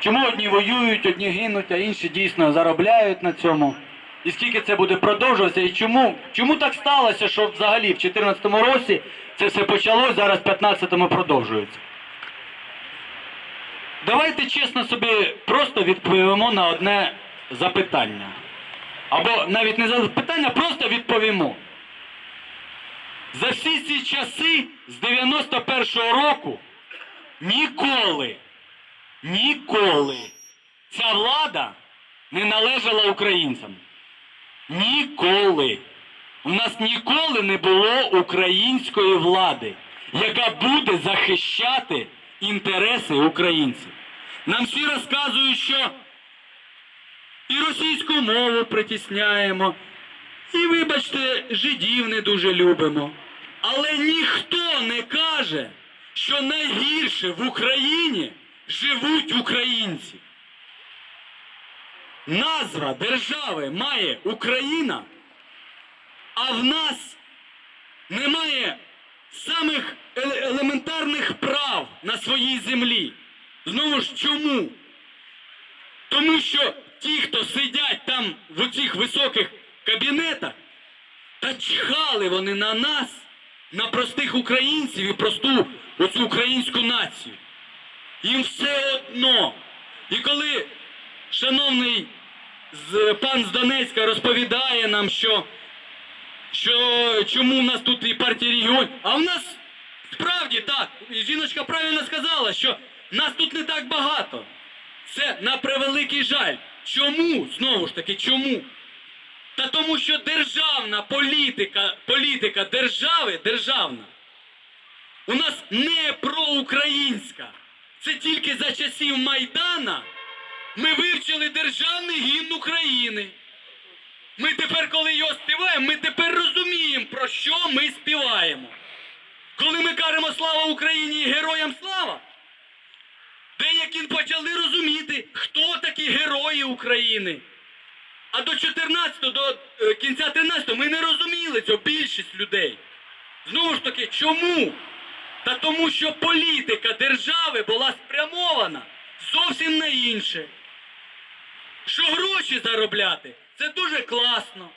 Чому одні воюють, одні гинуть, а інші дійсно заробляють на цьому? І скільки це буде продовжуватися? І чому, чому так сталося, що взагалі в 2014 році це все почалось, зараз в 2015 продовжується? Давайте чесно собі просто відповімо на одне запитання. Або навіть не запитання, просто відповімо. За всі ці часи з 91-го року ніколи, ніколи ця влада не належала українцям. Ніколи. У нас ніколи не було української влади, яка буде захищати інтереси українців. Нам всі розказують, що і російську мову притісняємо, і, вибачте, жидів не дуже любимо. Але ніхто не каже, що найгірше в Україні живуть українці. Назва держави має Україна, а в нас немає самих елементарних прав на своїй землі. Знову ж чому? Тому що ті, хто сидять там в оцих високих кабінетах, та чхали вони на нас, на простих українців і просту оцю українську націю. Їм все одно. І коли шановний пан з Донецька розповідає нам, що, що чому в нас тут і партія регіонів, а в нас справді так, жіночка правильно сказала, що нас тут не так багато. Це на превеликий жаль. Чому? Знову ж таки, чому? Та тому, що державна політика, політика держави державна. У нас не проукраїнська. Це тільки за часів Майдана ми вивчили державний гімн України. Ми тепер, коли його співаємо, ми тепер розуміємо, про що ми співаємо. Коли ми кажемо слава Україні і героям слава, деякі почали розуміти, хто такі герої України. А до 14 до е, кінця 13 ми не розуміли цього більшість людей. Знову ж таки, чому? Та тому, що політика держави була спрямована зовсім на інше. Що гроші заробляти це дуже класно.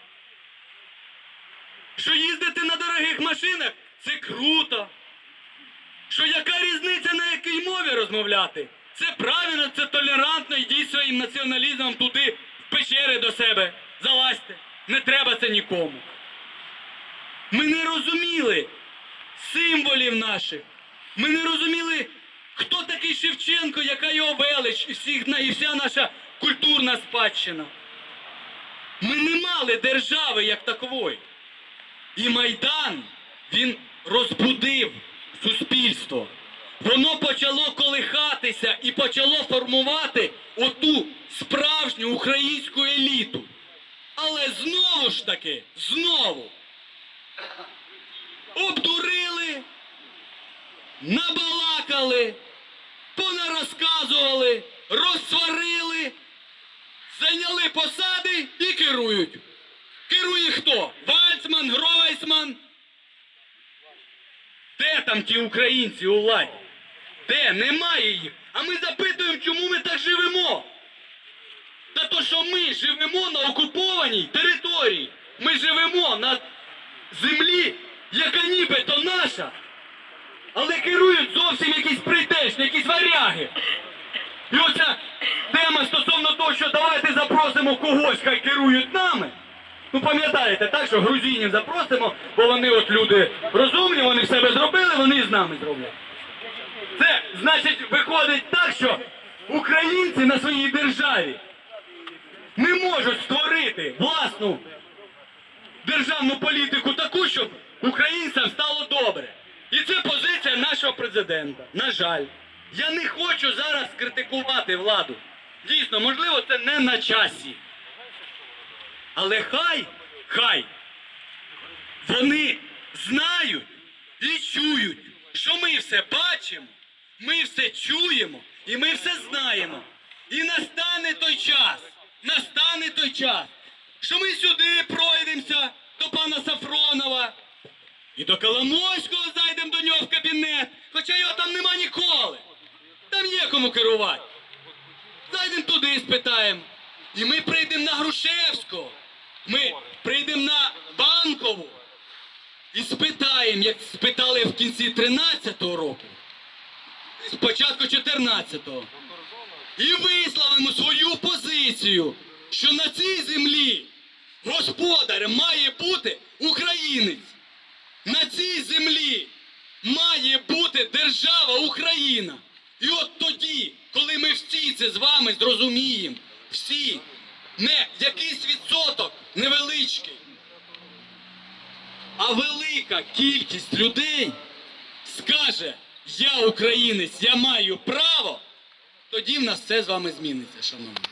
Що їздити на дорогих машинах це круто. Що яка різниця на якій мові розмовляти? Це правильно, це толерантно, йдіть своїм націоналізмом туди, в печери до себе. Залазьте. Не треба це нікому. Ми не розуміли символів наших. Ми не розуміли, хто такий Шевченко, яка його велич, і, вся наша культурна спадщина. Ми не мали держави як такової. І Майдан він розбудив суспільство. Воно почало колихатися і почало формувати оту справжню українську еліту. Але знову ж таки, знову обдурили, набалакали, понарозказували, розсварили, зайняли посади і керують. Керує хто? Вальцман, Гройсман. Де там ті українці у владі? Де? Немає їх. А ми запитуємо, чому ми так живемо. Та то, що ми живемо на окупованій території. Ми живемо на землі, яка нібито наша. Але керують зовсім якісь прийдешні, якісь варяги. І оця тема стосовно того, що давайте запросимо когось, хай керують нами. Ну пам'ятаєте, так, що грузинів запросимо, бо вони от люди розумні, вони себе зробили, вони з нами зроблять. Це значить виходить так, що українці на своїй державі не можуть створити власну державну політику таку, щоб українцям стало добре. І це позиція нашого президента. На жаль, я не хочу зараз критикувати владу. Дійсно, можливо, це не на часі. Але хай, хай, вони знають і чують, що ми все бачимо, ми все чуємо і ми все знаємо. І настане той час, настане той час, що ми сюди пройдемося до пана Сафронова і до Коломойського зайдемо до нього в кабінет, хоча його там нема ніколи. Там є кому керувати. Зайдемо туди, спитаємо. І ми прийдемо на Грушевського. Ми прийдемо на Банкову. І спитаємо, як спитали в кінці 13-го року, спочатку 14-го. І висловимо свою позицію, що на цій землі господарем має бути українець. На цій землі має бути держава Україна. І от тоді, коли ми всі це з вами зрозуміємо, всі, не якийсь відсоток невеличкий, а велика кількість людей скаже, я українець, я маю право, тоді в нас все з вами зміниться, шановні.